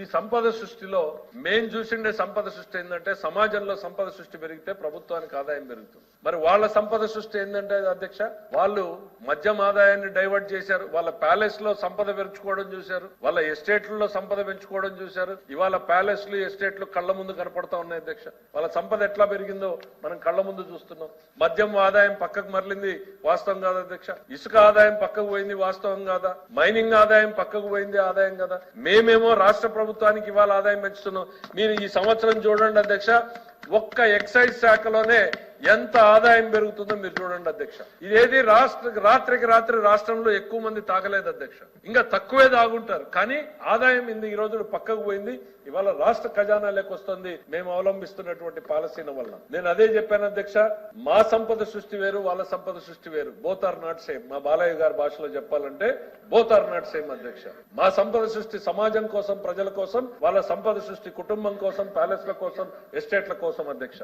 ఈ సంపద సృష్టిలో మేం చూసిండే సంపద సృష్టి ఏంటంటే సమాజంలో సంపద సృష్టి పెరిగితే ప్రభుత్వానికి ఆదాయం పెరుగుతుంది. మరి వాళ్ళ సంపద సృష్టి ఏంటంటే అధ్యక్ష వాళ్ళు మద్యం ఆదాయాన్ని డైవర్ట్ చేశారు వాళ్ళ ప్యాలెస్లో సంపద పెంచుకోవడం చూశారు వాళ్ళ ఎస్టేట్లలో సంపద పెంచుకోవడం చూశారు. ఇవాళ ప్యాలెస్లు ఎస్టేట్లు కళ్ళ ముందు కనపడతా ఉన్నాయి అధ్యక్ష. వాళ్ళ సంపద ఎట్లా పెరిగిందో మనం కళ్ళ ముందు చూస్తున్నాం. మద్యం ఆదాయం పక్కకు మరలింది వాస్తవం కాదా అధ్యక్ష? ఇసుక ఆదాయం పక్కకు పోయింది వాస్తవం కాదా? మైనింగ్ ఆదాయం పక్కకు పోయింది ఆదాయం కదా? మేమేమో రాష్ట్ర ప్రభుత్వానికి ఇవాళ ఆదాయం పెంచుతున్నాం. మీరు ఈ సంవత్సరం చూడండి అధ్యక్ష ఒక్క ఎక్సైజ్ శాఖలోనే ఎంత ఆదాయం పెరుగుతుందో మీరు చూడండి అధ్యక్ష. ఇదేది రాష్ట్ర రాత్రికి రాత్రి రాష్ట్రంలో ఎక్కువ మంది తాగలేదు అధ్యక్ష. ఇంకా తక్కువే తాగుంటారు. కానీ ఆదాయం ఇంది ఈ రోజు పక్కకు పోయింది. ఇవాళ రాష్ట్ర ఖజానా వస్తుంది. మేము అవలంబిస్తున్నటువంటి పాలసీల వల్ల నేను అదే చెప్పాను అధ్యక్ష. మా సంపద సృష్టి వేరు వాళ్ళ సంపద సృష్టి వేరు. Both are not same. మా బాలయ్య గారి భాషలో చెప్పాలంటే బోత్ ఆర్ నాట్ సేమ్ అధ్యక్ష. మా సంపద సృష్టి సమాజం కోసం ప్రజల కోసం వాళ్ళ సంపద సృష్టి కుటుంబం కోసం ప్యాలెస్ల కోసం ఎస్టేట్ల కోసం అధ్యక్ష.